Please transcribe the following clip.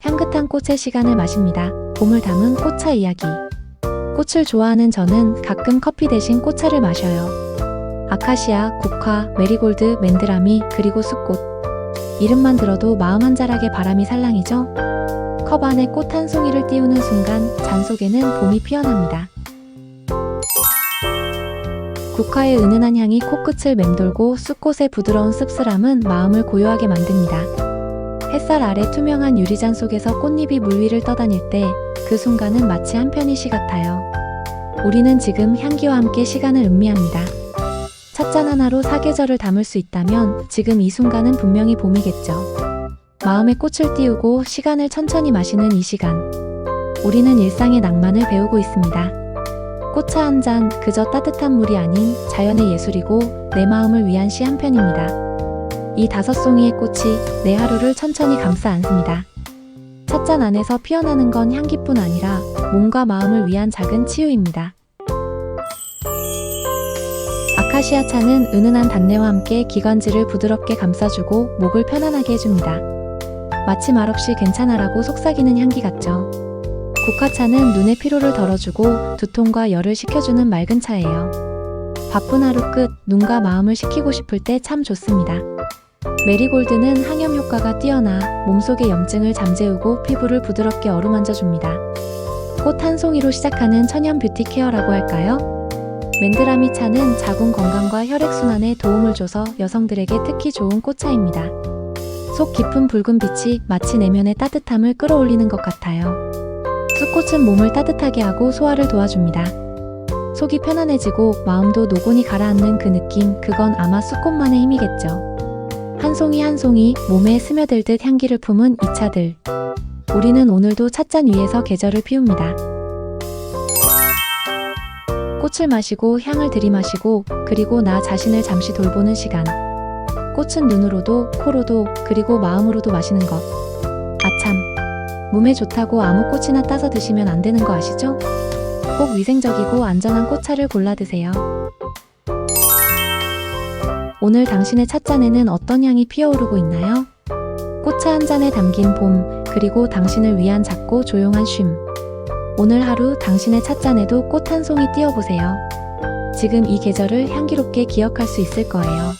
향긋한 꽃의 시간을 마십니다. 봄을 담은 꽃차 이야기. 꽃을 좋아하는 저는 가끔 커피 대신 꽃차를 마셔요. 아카시아, 국화, 메리골드, 맨드라미, 그리고 숫꽃. 이름만 들어도 마음 한 자락의 바람이 살랑이죠? 컵 안에 꽃 한 송이를 띄우는 순간 잔 속에는 봄이 피어납니다. 국화의 은은한 향이 코끝을 맴돌고 쑥꽃의 부드러운 씁쓸함은 마음을 고요하게 만듭니다. 햇살 아래 투명한 유리잔 속에서 꽃잎이 물 위를 떠다닐 때 그 순간은 마치 한편의 시 같아요. 우리는 지금 향기와 함께 시간을 음미합니다. 찻잔 하나로 사계절을 담을 수 있다면 지금 이 순간은 분명히 봄이겠죠. 마음에 꽃을 띄우고 시간을 천천히 마시는 이 시간. 우리는 일상의 낭만을 배우고 있습니다. 꽃차 한 잔 그저 따뜻한 물이 아닌 자연의 예술이고 내 마음을 위한 시 한 편입니다. 이 다섯 송이의 꽃이 내 하루를 천천히 감싸 안습니다. 찻잔 안에서 피어나는 건 향기뿐 아니라 몸과 마음을 위한 작은 치유입니다. 아카시아 차는 은은한 단내와 함께 기관지를 부드럽게 감싸주고 목을 편안하게 해줍니다. 마치 말없이 괜찮아라고 속삭이는 향기 같죠. 국화차는 눈의 피로를 덜어주고 두통과 열을 식혀주는 맑은 차예요. 바쁜 하루 끝 눈과 마음을 식히고 싶을 때 참 좋습니다. 메리골드는 항염 효과가 뛰어나 몸속의 염증을 잠재우고 피부를 부드럽게 어루만져 줍니다. 꽃 한 송이로 시작하는 천연 뷰티 케어라고 할까요? 맨드라미 차는 자궁 건강과 혈액순환에 도움을 줘서 여성들에게 특히 좋은 꽃차입니다. 속 깊은 붉은 빛이 마치 내면의 따뜻함을 끌어올리는 것 같아요. 쑥꽃은 몸을 따뜻하게 하고 소화를 도와줍니다. 속이 편안해지고 마음도 노곤히 가라앉는 그 느낌, 그건 아마 쑥꽃만의 힘이겠죠. 한 송이 한 송이 몸에 스며들 듯 향기를 품은 이 차들. 우리는 오늘도 찻잔 위에서 계절을 피웁니다. 꽃을 마시고 향을 들이마시고 그리고 나 자신을 잠시 돌보는 시간. 꽃은 눈으로도 코로도 그리고 마음으로도 마시는 것. 아참. 몸에 좋다고 아무 꽃이나 따서 드시면 안 되는 거 아시죠? 꼭 위생적이고 안전한 꽃차를 골라 드세요. 오늘 당신의 찻잔에는 어떤 향이 피어오르고 있나요? 꽃차 한 잔에 담긴 봄, 그리고 당신을 위한 작고 조용한 쉼. 오늘 하루 당신의 찻잔에도 꽃 한 송이 띄워보세요. 지금 이 계절을 향기롭게 기억할 수 있을 거예요.